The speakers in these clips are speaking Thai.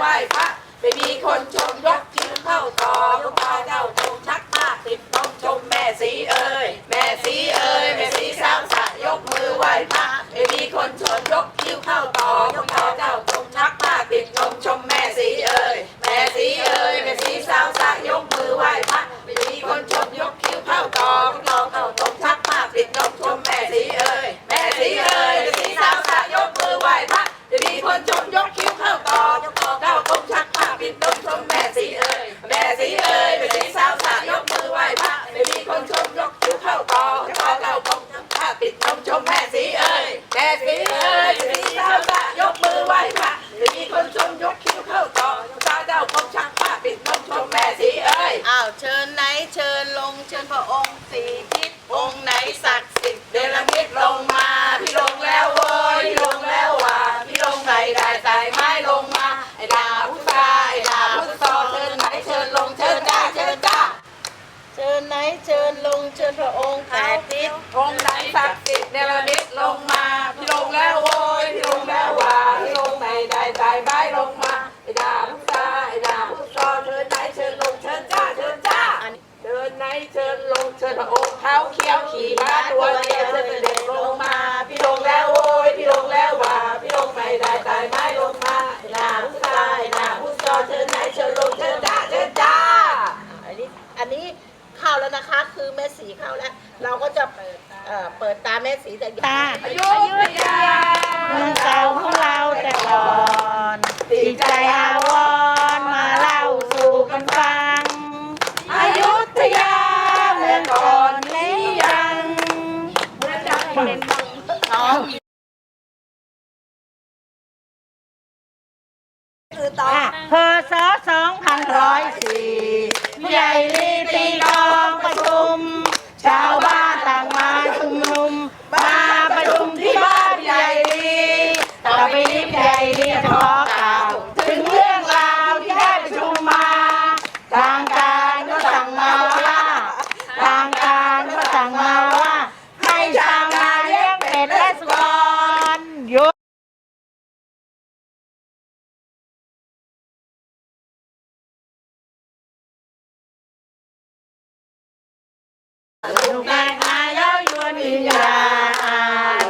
ไหว้พระไม่มีคนชมยกคิ้วเข้าต่อยกตาเจ้าชมชักมากติดต้องชมแม่สีเออแม่สีเอ้ยแม่สีสาวสะยกมือไหว้พระไม่มีคนชมยกคิ้วเข้าต่อยกตาเจ้าชมชักมากติดนมชมแม่สีเอ้ยแม่สีเอ้ยแม่สีสาวสะยกมือไหว้พระไม่มีคนชมยกคิ้วเข้าต่อยกตาเจ้าชมชักมากติดนมชมแม่สีเอ้ยแม่สีเอ้ยแม่สีสาวสะยกมือไหว้พระไม่มีคนชมยกคิ้วเข้าต่อยกตาเจ้าชมชักมากติดนมชมแม่สีเอ้ยแม่สีเอ้ยแม่สีสาวสะยกมือไหว้พระไม่มีคนชมยกคิ้วเข้าต่อยกตาเจ้าชมชักมากติดนมชมแม่สีเอ้ยแม่สีเอ้ยแม่สีสาวสะยกมือไหว้พระไม่มีคนชมยกคิ้วเข้าต่อยกตาเจ้าชมชักมากติดนมชมแม่สีเอ้ย อ้าว เชิญไหนเชิญลง เชิญพระองค์สี่ทิศองค์ไหนศักดิ์สิทธิ์เดลมิดลงมา พี่ลงแล้วโว้ยพี่ลงแล้วว่าพี่ลงไหนได้ใส่ไม้ลงมาไอ้ดาพุทธาไอ้ดาพุทธอเชิญไหนเชิญลงเชิญจ้าเชิญจ้าเชิญไหนเชิญลงเชิญพระองค์แปดทิศองค์ไหนศักดิ์สิทธิ์เดลมิดลงมา พี่ลงแล้วโว้ยพี่ลงแล้วว่าพี่ลงไหนได้ใส่ไม้ลงมาไอ้ดาพุทธาไอ้ดาพุทธอเชิญไหนเชิญลงเชิญจ้าเชิญจ้า เชิญไหนเชิญลงเชิญพระองค์ เท้าเขียวขี่ม้าตัวเดียวเชิญเด็จลงมา พี่ลงแล้วโว้ยพี่ลงแล้วว่า พี่ลงไม่ได้ตายไม้ลงมาหน้าผู้ชายหน้าผู้จอเชิญไหนเชิญลงเชิญจ้าเชิญจ้าอันนี้อันนี้เข้าแล้วนะคะคือแม่สีเข้าแล้ว เราก็จะเอ่อเปิดตาแม่สีแต่ตาอายุทยาเมืองเก่าของเราแต่ก่อนจิตใจอาวรณ์มาเล่าสู่กันฟัง อายุทยาเมืองก่อนนี้ยัง น้อง อะพศสองพันร้อยสี่ใหญ่ลีตีกลองประชุม ชาวบ้านต่างมาชุมนุม มาประชุมที่บ้านใหญ่ลีต่อไปนี้ใหญ่ลีจะขอกล่าวถึงเรื่องราวที่ได้ประชุมมา ทางการก็สั่งมาว่า ทางการก็สั่งมาว่า ให้ชาวนาเลี้ยงเป็ดและสุกรหยุด ลูกแม่นายายวนวิญญาอา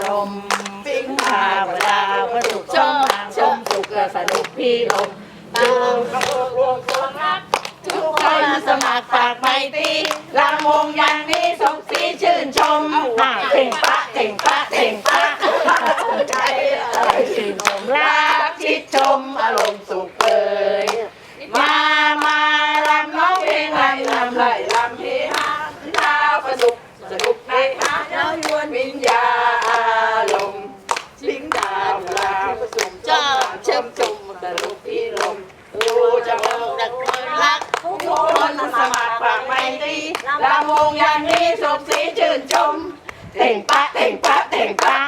รมณ์สิงหาเวลาพระสุขชมหางชมสุขและสนุกพี่ลมตามขบวนรวมตัวรักทุกคนสมัครฝากไมตรีลำวงอย่างนี้สมศรีชื่นชมหน้าเต่งปะเต่งปะเต่งปะใจอะไรชื่นชมรักชิดชมอารมณ์สุขเอ่ยมา มาลำน้องเพลงลำลำไหลลำเฮฮา ประสุขสนุกในอาเย้ายวนวิญญาอารมสิงดาวลาประสุขเจ้าเชิมจุ่มสนุกพี่ลมดูจะมองดักรักทุกคนสมัครฝากไม่ดีลำวงอย่างนี้สมศรีชื่นชมเต่งปะเต่งปะเต่งปะ